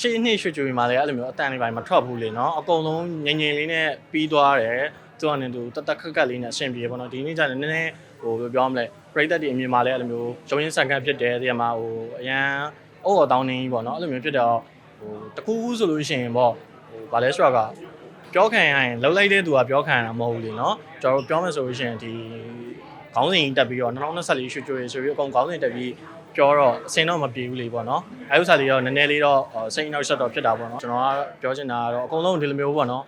ရှေ့နှစ်ရွှေကြွေမှာလည်းအဲ့လိုမျိုးအတန်လေးပိုင်းမထွက်ဘူးလေနော်အကုန်လုံးငြိမ်ငြိမ်လေးနဲ့ပြီးသွားတယ်သူကနေသူတတက်ခက်ခက်လေးနဲ့အဆင်ပြေပေါ့နော်ဒီနေ့ကျရင်နည်းနည်းဟိုဘယ်လိုပြောမလဲပရိသတ်တွေအမြင်မှာလည်းအဲ့လိုမျိုးရုံရင်းဆန်ခတ်ဖြစ်တယ်ဒီမှာဟိုအရန်အော်တောင်းနေကြီးပေါ့နော်အဲ့လိုမျိုးဖြစ်တော့ဟိုတကူးကူးဆိုလို့ရှိရင်ပေါ့ဟိုဗာလဲဆိုတော့ကပြောခံရရင်လှုပ်လိုက်တဲ့သူကပြောခံရတာမဟုတ်ဘူးလေနော်ကျွန်တော်တို့ပြောမယ်ဆိုလို့ရှိရင်ဒီခေါင်းစဉ်တက်ပြီးတော့2024ရွှေကြွေဆိုပြီးအကုန်ခေါင်းစဉ်တက်ပြီး ပြောတော့အစင်တော့မပြေဘူးလေပေါ့နော်အဲဥစ္စာလေးတော့နည်းနည်းလေးတော့စိတ်နောက်ဆက်တော့ဖြစ်တာပေါ့နော်ကျွန်တော်ကပြောချင်တာကတော့အကုန်လုံးဒီလိုမျိုးပေါ့နော်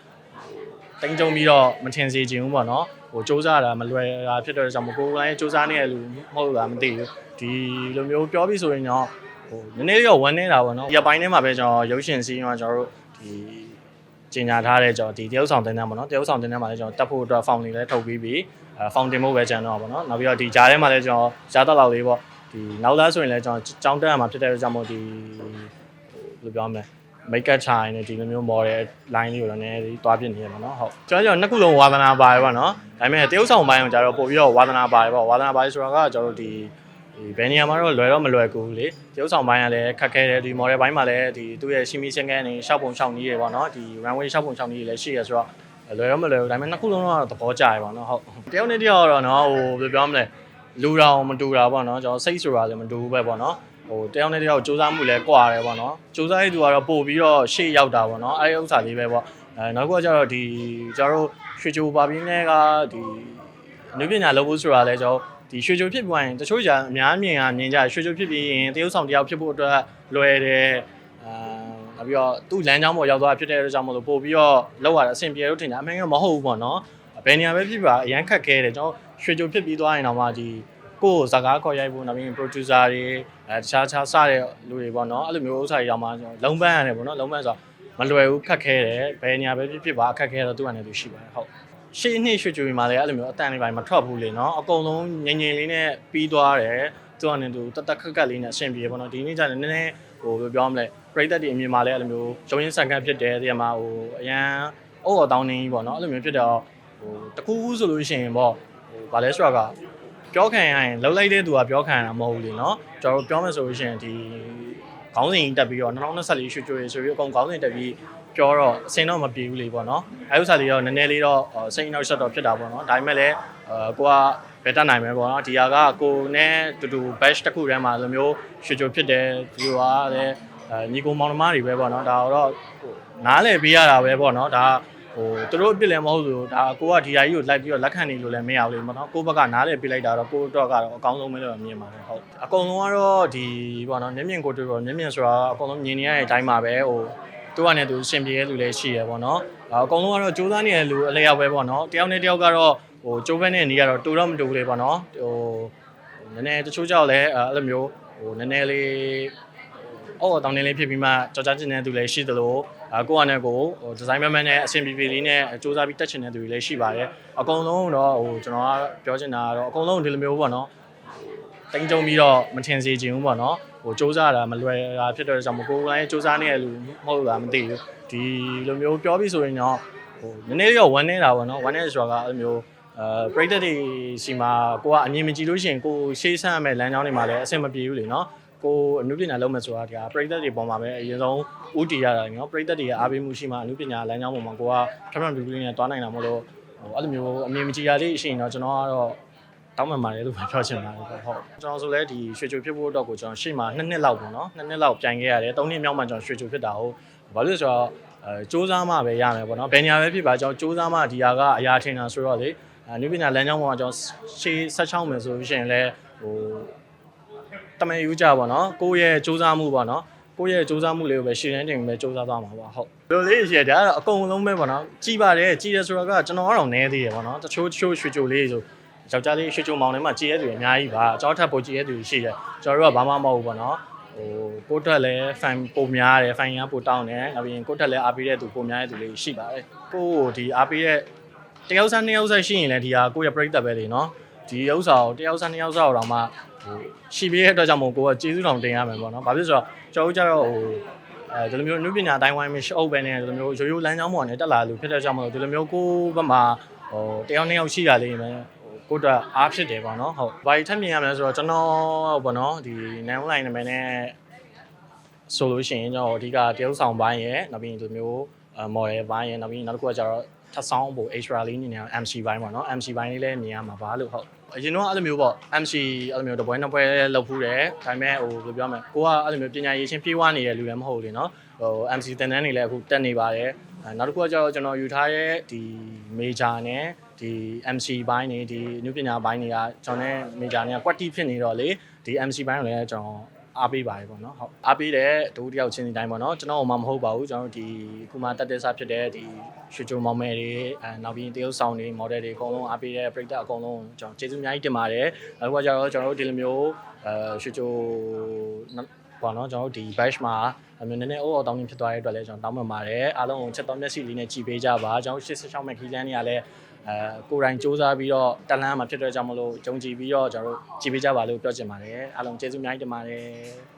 တင်းကြုံပြီးတော့မထင်စေချင်ဘူးပေါ့နော်ဟိုစူးစမ်းတာမလွယ်တာဖြစ်တော့ကြောင့်မကိုယ်တိုင်းစူးစမ်းနေတဲ့လူမဟုတ်လားမသိဘူးဒီလိုမျိုးပြောပြီးဆိုရင်တော့ဟိုနည်းနည်းလေးတော့ဝမ်းနေတာပေါ့နော်ရပိုင်းထဲမှာပဲကျွန်တော်ရုပ်ရှင်စီးရင်ကျွန်တော်တို့ဒီကျင်ညာထားတဲ့ကျွန်တော်ဒီတရုပ်ဆောင်တင်တန်းပေါ့နော်တရုပ်ဆောင်တင်တန်းမှာလည်းကျွန်တော်တက်ဖို့အတွက် found လေးလည်းထုတ်ပြီးပြီအဲ found တင်ဖို့ပဲကျန်တော့ပါပေါ့နော်နောက်ပြီးတော့ဒီဂျားထဲမှာလည်းကျွန်တော်ဂျားတက်လောက်လေးပေါ့ ဒီနောက်သားဆိုရင်လည်းကျွန်တော်ကြောင်းတက်ရမှာဖြစ်တဲ့အတွက်ကြောင့်မို့ဒီဘယ်လိုပြောမလဲ make up ချရင်လည်းဒီလိုမျိုး model line လေးကိုတော့နည်းနည်းလေးတွားပြနေရမှာเนาะဟုတ်ကျွန်တော်ကျွန်တော်နှစ်ခုလုံးဝါသနာပါတယ်ပေါ့နော်ဒါပေမဲ့တရုပ်ဆောင်ပိုင်းကိုကျတော့ပို့ပြီးတော့ဝါသနာပါတယ်ပေါ့ဝါသနာပါတယ်ဆိုတာကကျွန်တော်တို့ဒီဒီဘယ်နေရာမှာတော့လွယ်တော့မလွယ်ကူဘူးလေတရုပ်ဆောင်ပိုင်းကလည်းခက်ခဲတယ်ဒီ model ဘိုင်းမှာလည်းဒီသူ့ရဲ့ရှင်းမီရှင်းကန်းနေရှောက်ပုံရှောက်နီးတွေပေါ့နော်ဒီ runway ရှောက်ပုံရှောက်နီးတွေလည်းရှိရဆိုတော့လွယ်တော့မလွယ်ဘူးဒါပေမဲ့နှစ်ခုလုံးတော့သဘောကျရပါတော့ဟုတ်တယောက်နဲ့တယောက်တော့နော်ဟိုဘယ်လိုပြောမလဲ လူတော်မတူတာပေါ့နော်ကျွန်တော်စိတ်ဆိုတာလည်းမတူဘူးပဲပေါ့နော်ဟိုတယောက်နဲ့တယောက်စူးစမ်းမှုလည်းကွာတယ်ပေါ့နော်စူးစမ်းရတဲ့သူကတော့ပို့ပြီးတော့ရှေ့ရောက်တာပေါ့နော်အဲဒီဥစ္စာလေးပဲပေါ့အဲနောက်တစ်ခုကကျတော့ဒီကျွန်တော်တို့ရွှေချိုပါပြင်းနဲ့ကဒီအနုပညာလုပ်ဖို့ဆိုတာလည်းကျွန်တော်ဒီရွှေချိုဖြစ်ပြီးရင်တချို့ကြာအများမြင်ကမြင်ကြရွှေချိုဖြစ်ပြီးရင်တရုပ်ဆောင်တယောက်ဖြစ်ဖို့အတွက်လွယ်တယ်အာနောက်ပြီးတော့သူ့လမ်းကြောင်းပေါ်ရောက်သွားဖြစ်တဲ့အတွက်ကြောင့်မလို့ပို့ပြီးတော့လောက်ရတာအဆင်ပြေလို့ထင်တယ်အမှန်ကတော့မဟုတ်ဘူးပေါ့နော် ဘယ်နေရာပဲဖြစ်ပါအရန်ခက်ခဲတယ်ကျွန်တော်ရွှေချိုဖြစ်ပြီးသွားရင်တော့မှဒီကိုယ်စကားခေါ်ရိုက်ဖို့နောက်ပြီး producer တွေအဲတခြားခြားစတဲ့လူတွေပေါ့နော်အဲ့လိုမျိုးဥစ္စာတွေတော့မှကျွန်တော်လုံးပန်းရတယ်ပေါ့နော်လုံးပန်းဆိုတော့မလွယ်ဘူးခက်ခဲတယ်ဘယ်နေရာပဲဖြစ်ဖြစ်ပါအခက်ခဲတော့သူ့အနေနဲ့သူရှိပါတယ်ဟုတ်ရှေ့နှစ်ရွှေကြွေမှာလည်းအဲ့လိုမျိုးအတန်လေးပိုင်းမထွက်ဘူးလေနော်အကုန်လုံးငြိမ်ငြိမ်လေးနဲ့ပြီးသွားတယ်သူ့အနေနဲ့သူတတက်ခက်ခက်လေးနဲ့အဆင်ပြေပေါ့နော်ဒီနေ့ကျရင်နည်းနည်းဟိုဘယ်လိုပြောမလဲပရိသတ်တွေအမြင်မှာလည်းအဲ့လိုမျိုးရုံရင်းဆန်ခတ်ဖြစ်တယ်ဒီမှာဟိုအရန်အော်တောင်းနေကြီးပေါ့နော်အဲ့လိုမျိုးဖြစ်တော့ ဟိုတကူးကူးဆိုလို့ရှိရင်ပေါ့ဟိုဗာလဲဆိုတော့ကပြောခံရရင်လှုပ်လိုက်တဲ့သူကပြောခံရတာမဟုတ်ဘူးလေနော်ကျွန်တော်တို့ပြောမယ်ဆိုလို့ရှိရင်ဒီခေါင်းစဉ်တက်ပြီးတော့2024ရွှေကြွေဆိုပြီးအကုန်ခေါင်းစဉ်တက်ပြီးပြောတော့အစင်တော့မပြေဘူးလေပေါ့နော်အဲဥစ္စာလေးတော့နည်းနည်းလေးတော့စိတ်နောက်ဆက်တော့ဖြစ်တာပေါ့နော်ဒါပေမဲ့လည်းအဲကိုကဘယ်တက်နိုင်မယ်ပေါ့နော်ဒီဟာကကိုနဲ့တူတူ batch တစ်ခုတည်းမှာလိုမျိုးရွှေကြွေဖြစ်တယ်ဒီလိုကလည်းအဲညီကိုမောင်နှမတွေပဲပေါ့နော်ဒါတော့ဟိုနားလည်ပေးရတာပဲပေါ့နော်ဒါ ဟိုသူတို့အပြစ်လည်းမဟုတ်ဘူးဒါကိုကဒီဟာကြီးကိုလိုက်ပြီးတော့လက်ခံနေလို့လည်းမရဘူးလေပေါ့နော်ကိုဘက်ကနားလည်ပေးလိုက်တာတော့ကိုတော့ကတော့အကောင်းဆုံးပဲလို့မြင်ပါတယ်ဟုတ်အကုန်လုံးကတော့ဒီပေါ့နော်မျက်မြင်ကိုတွေ့တော့မျက်မြင်ဆိုတာအကုန်လုံးမြင်နေရတဲ့အတိုင်းပါပဲဟိုသူကလည်းသူရှင်ပြေတဲ့လူလည်းရှိရပေါ့နော်အကုန်လုံးကတော့စူးစမ်းနေတဲ့လူအလျောက်ပဲပေါ့နော်တယောက်နဲ့တယောက်ကတော့ဟိုကျိုးဘက်နဲ့နေကတော့တူတော့မတူဘူးလေပေါ့နော်ဟိုနည်းနည်းတချို့ကြောက်လဲအဲ့လိုမျိုးဟိုနည်းနည်းလေး အော်တောင်းနေလေးဖြစ်ပြီးမှကြောက်ကြကျင်တဲ့သူလည်းရှိသလိုအကိုကနဲ့ကိုဟိုဒီဇိုင်းမန်မန်နဲ့အဆင်ပြေပြေလေးနဲ့စူးစမ်းပြီးတက်ချင်တဲ့သူတွေလည်းရှိပါတယ်အကုန်လုံးတော့ဟိုကျွန်တော်ကပြောချင်တာကတော့အကုန်လုံးဒီလိုမျိုးပေါ့နော်တင်းကြုံပြီးတော့မထင်စေချင်ဘူးပေါ့နော်ဟိုစူးစမ်းတာမလွယ်တာဖြစ်တဲ့ကြောင့်မကိုယ်တိုင်းစူးစမ်းနေတဲ့လူမဟုတ်လားမသိဘူးဒီလိုမျိုးပြောပြီးဆိုရင်တော့ဟိုနည်းနည်းတော့ဝမ်းနေတာပေါ့နော်ဝမ်းနေဆိုတာကအဲ့လိုမျိုးအဲပရိသတ်တွေစီမှာကိုကအမြင်မကြည့်လို့ရှိရင်ကိုရှေးဆန်းရမယ့်လမ်းကြောင်းတွေမှာလည်းအဆင်မပြေဘူးလေနော် ကိုအနုပညာလုံးမဲ့ဆိုတာဒီကပရိသတ်တွေပေါ်မှာပဲအရင်ဆုံးဥတီရတာနော်ပရိသတ်တွေရဲ့အားပေးမှုရှိမှအနုပညာလမ်းကြောင်းပေါ်မှာကိုကထပ်မံပြပြလေးနဲ့တွားနိုင်တာမို့လို့ဟိုအဲ့လိုမျိုးအမြင်မကြည့်ရသေးရှိရင်တော့ကျွန်တော်ကတော့တောင်းပန်ပါတယ်လို့ပြောချင်ပါတယ်ပေါ့ဟုတ်ကျွန်တော်ဆိုလဲဒီရွှေချိုဖြစ်ဖို့အတွက်ကိုကျွန်တော်ရှေ့မှာ2နှစ်လောက်ပေါ့နော်2နှစ်လောက်ပြန်ခဲ့ရတယ်3နှစ်မြောက်မှကျွန်တော်ရွှေချိုဖြစ်တာဟုတ်ဘာလို့လဲဆိုတော့အဲစူးစမ်းမှပဲရမယ်ပေါ့နော်ဘယ်ညာပဲဖြစ်ပါကျွန်တော်စူးစမ်းမှဒီဟာကအရာထင်တာဆိုတော့လေအနုပညာလမ်းကြောင်းပေါ်မှာကျွန်တော်ရှေးဆက်ချောင်းမယ်ဆိုလို့ရှိရင်လည်းဟို တမန်ယူကြပါတော့ကိုယ့်ရဲ့စူးစမ်းမှုပေါ့နော်ကိုယ့်ရဲ့စူးစမ်းမှုလေးကိုပဲရှင်းနေတင်ပဲစူးစမ်းသွားမှာပါဟုတ်လိုလေးရှိတယ်ဒါကတော့အကုန်လုံးပဲပေါ့နော်ကြည်ပါတယ်ကြည်တယ်ဆိုတော့ကကျွန်တော်ကတော့နည်းသေးတယ်ပေါ့နော်တချို့တချို့ရွှေချိုလေးဆိုယောက်ျားလေးရွှေချိုမောင်ထဲမှာကြည်ရဲသူအများကြီးပါကျွန်တော်ထပ်ပိုကြည်ရဲသူရှိတယ်ကျွန်တော်တို့ကဘာမှမဟုတ်ဘူးပေါ့နော်ဟိုကိုတက်လည်း fan ပုံများတယ် fan ရပိုတောင်းတယ်နောက်ပြီးရင်ကိုတက်လည်းအားပေးတဲ့သူပုံများတဲ့သူလေးရှိပါတယ်ကိုကိုဒီအားပေးတဲ့တယောက်စားနှစ်ယောက်စားရှိရင်လည်းဒီဟာကိုယ့်ရဲ့ပြိတ္တပဲလေနော်ဒီဥစ္စာကိုတယောက်စားနှစ်ယောက်စားတော့မှ ဟိုရှိပေးတဲ့အတွက်ကြောင့်မို့ကိုကကျေးဇူးတော်တင်ရမယ်ပေါ့နော်ဘာဖြစ်လို့ဆိုတော့ကျွန်တော်တို့ကြတော့ဟိုအဲဒီလိုမျိုးအနုပညာအတိုင်းဝိုင်းမရှိအုပ်ပဲနဲ့ဒီလိုမျိုးရိုးရိုးလမ်းကြောင်းပေါ်နဲ့တက်လာလို့ဖြစ်တဲ့ကြောင့်မလို့ဒီလိုမျိုးကိုဘက်မှာဟိုတယောက်နှစ်ယောက်ရှိတာလေးပဲဟိုကိုတော့အားဖြစ်တယ်ပေါ့နော်ဟုတ်ဘာကြီးထပ်မြင်ရမလဲဆိုတော့ကျွန်တော်ပေါ့နော်ဒီ nine line နာမည်နဲ့ဆိုလို့ရှိရင်ကျွန်တော်အဓိကတရုပ်ဆောင်ပိုင်းရယ်နောက်ပြီးဒီလိုမျိုးအဲ model ဘိုင်းရယ်နောက်ပြီးနောက်တစ်ခုကကျတော့ ထပ်ဆောင်ဖို့ extra လေးနေနေ MC ဘိုင်းပေါ့နော် MC ဘိုင်းလေးလည်းမြင်ရမှာပါလို့ဟုတ်အရင်တော့အဲ့လိုမျိုးပေါ့ MC အဲ့လိုမျိုးတပွဲနှစ်ပွဲလောက်ဖူးတယ်ဒါပေမဲ့ဟိုဘယ်လိုပြောမလဲကိုကအဲ့လိုမျိုးပညာရေးချင်းပြေးဝနေတဲ့လူလည်းမဟုတ်ဘူးလေနော်ဟို MC တင်တန်းနေလည်းအခုတက်နေပါတယ်အဲနောက်တစ်ခုကကျတော့ကျွန်တော်ယူထားတဲ့ဒီ major နဲ့ဒီ MC ဘိုင်းနေဒီအနုပညာဘိုင်းတွေကကျွန်တော်နဲ့ major နဲ့ quality ဖြစ်နေတော့လေဒီ MC ဘိုင်းကိုလည်းကျွန်တော် အားပေးပါတယ်ပေါ့နော်ဟုတ်အားပေးတဲ့ဒိုးတယောက်ချင်းစီတိုင်းပေါ့နော်ကျွန်တော်မှမဟုတ်ပါဘူးကျွန်တော်တို့ဒီခုမှတက်တဲ့စားဖြစ်တဲ့ဒီရွှေချိုမောင်မဲတွေအဲနောက်ပြီးတရုပ်ဆောင်တွေ model တွေအကုန်လုံးအားပေးတဲ့ပရိသတ်အကုန်လုံးကျွန်တော်ကျေးဇူးအများကြီးတင်ပါတယ်အခုကကျတော့ကျွန်တော်တို့ဒီလိုမျိုးအဲရွှေချို ပေါ့နော်ကျွန်တော်တို့ဒီ batch မှာအမျိုးနည်းနည်းအိုးအော်တောင်းနေဖြစ်သွားတဲ့အတွက်လည်းကျွန်တော်တောင်းပန်ပါတယ်အားလုံးချက်တော်မျက်စိလေးနဲ့ကြည်ပေးကြပါကျွန်တော်86မဲ့ခီးလန်းတွေကလည်းအဲကိုယ်တိုင်စူးစမ်းပြီးတော့တက်လန်းမှာဖြစ်တဲ့ကြောင့်မလို့ဂျုံကြည်ပြီးတော့ကျွန်တော်တို့ကြည်ပေးကြပါလို့ပြောချင်ပါတယ်အားလုံးကျေးဇူးအများကြီးတင်ပါတယ်